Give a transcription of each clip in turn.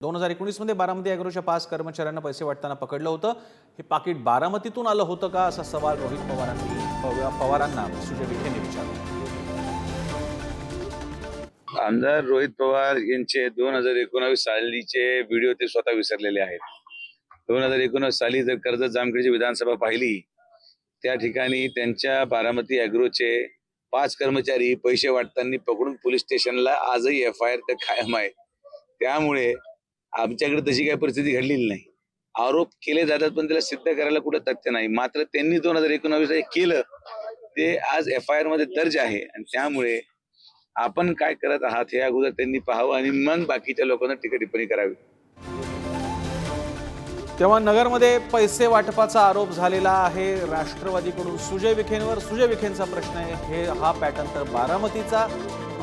दोन हजार एकोणीसमध्ये बारामती अॅग्रोच्या पाच कर्मचाऱ्यांना पैसे वाटताना पकडलं होतं. हे पाकिट बारामतीतून आलं होतं का? असा सवाल रोहित पवारांनी पवारांना सुजय विखेने विचारला. आमदार रोहित पवार यांचे दोन हजार एकोणावीस सालीचे व्हिडिओ ते स्वतः विसरलेले आहेत. दोन हजार एकोणावीस साली जर कर्जत जामखेडची विधानसभा पाहिली त्या ठिकाणी त्यांच्या बारामती अॅग्रोचे पाच कर्मचारी पैसे वाटताना पकडून पोलीस स्टेशनला आजही एफ आय आर तर कायम आहे. त्यामुळे आमच्याकडे तशी काही परिस्थिती घडलेली नाही. आरोप केले जातात पण त्याला सिद्ध करायला कुठं तथ्य नाही. मात्र त्यांनी दोन हजार एकोणावीस केलं. ते आज एफ आय आरमध्ये दर्ज आहे. आणि त्यामुळे आपण काय करत आहात हे अगोदर त्यांनी पाहावं आणि मग बाकीच्या लोकांना टीका टिप्पणी करावी. तेव्हा नगरमध्ये पैसे वाटपाचा आरोप झालेला आहे. राष्ट्रवादीकडून सुजय विखेंवर. सुजय विखेंचा प्रश्न आहे. हे हा पॅटर्न तर बारामतीचा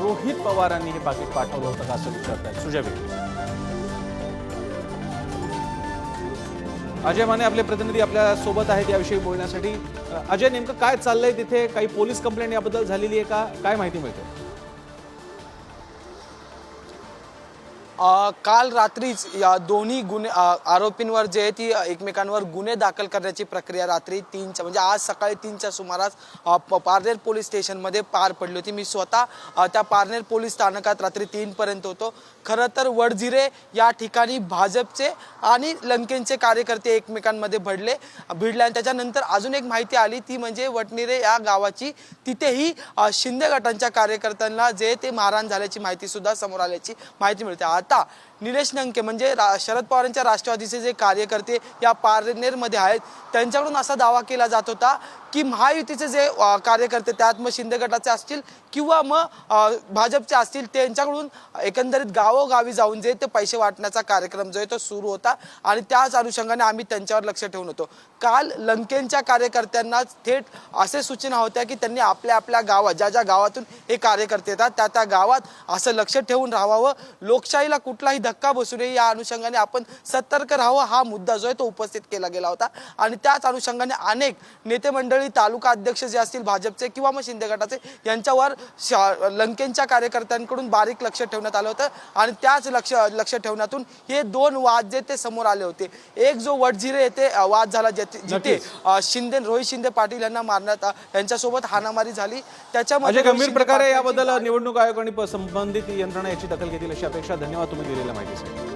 रोहित पवारांनी हे पाकिट पाठवलं होतं का असं विचारतायत सुजय विखे. अजय माने आपले प्रतिनिधी आपल्यासोबत आहेत याविषयी बोलण्यासाठी. अजय नेमकं काय चाललंय तिथे? काही पोलीस कंप्लेंट याबद्दल झालेली आहे का? काय माहिती मिळते? काल रात्रीच या दोन्ही गुन्हे आरोपींवर जे आहे ती एकमेकांवर गुन्हे दाखल करण्याची प्रक्रिया रात्री तीनच्या म्हणजे आज सकाळी तीनच्या सुमारास प- पारनेर पोलीस स्टेशनमध्ये पार पडली होती. मी स्वतः त्या पारनेर पोलीस स्थानकात रात्री तीनपर्यंत होतो. खरं तर वडझिरे या ठिकाणी भाजपचे आणि लंकेंचे कार्यकर्ते एकमेकांमध्ये भडले भिडले आणि त्याच्यानंतर अजून एक माहिती आली ती म्हणजे वटनिरे या गावाची तिथेही शिंदे गटांच्या कार्यकर्त्यांना जे ते मारहाण झाल्याची माहितीसुद्धा समोर आल्याची माहिती मिळते. आज आता निलेश नंके म्हणजे रा शरद पवारांच्या राष्ट्रवादीचे जे कार्यकर्ते या पारनेरमध्ये आहेत त्यांच्याकडून असा दावा केला जात होता की महायुतीचे जे कार्यकर्ते त्यात मग शिंदे गटाचे असतील किंवा मग भाजपचे असतील त्यांच्याकडून एकंदरीत गावोगावी जाऊन जे ते पैसे वाटण्याचा कार्यक्रम जो आहे तो सुरू होता आणि त्याच अनुषंगाने आम्ही त्यांच्यावर लक्ष ठेवून होतो. काल लंकेंच्या कार्यकर्त्यांना थेट असे सूचना होत्या की त्यांनी आपल्या आपल्या गावात ज्या ज्या गावातून हे कार्यकर्ते येतात त्या त्या गावात असं लक्ष ठेवून राहावं. लोकशाहीला कुठलाही धक्का बसू नये. या अनुषंगाने आपण सतर्क राहावं हा मुद्दा जो आहे तो उपस्थित केला गेला होता. आणि त्याच अनुषंगाने अनेक नेते मंडळी तालुका अध्यक्ष जे असतील भाजपचे किंवा मग शिंदे गटाचे यांच्यावर लंकेंच्या कार्यकर्त्यांकडून बारीक लक्ष ठेवण्यात आलं होतं. आणि त्याच लक्ष लक्ष ठेवण्यातून हे दोन वाद जे ते समोर आले होते. एक जो वडझिरे येथे वाद झाला जिथे शिंदे रोहित शिंदे पाटील यांना मारण्यात यांच्यासोबत हाणामारी झाली. त्याच्यामध्ये गंभीर प्रकारे याबद्दल निवडणूक आयोग आणि संबंधित यंत्रणा याची दखल घेतील अशी अपेक्षा. धन्यवाद. तुम्ही दिलेल्या माहितीसाठी.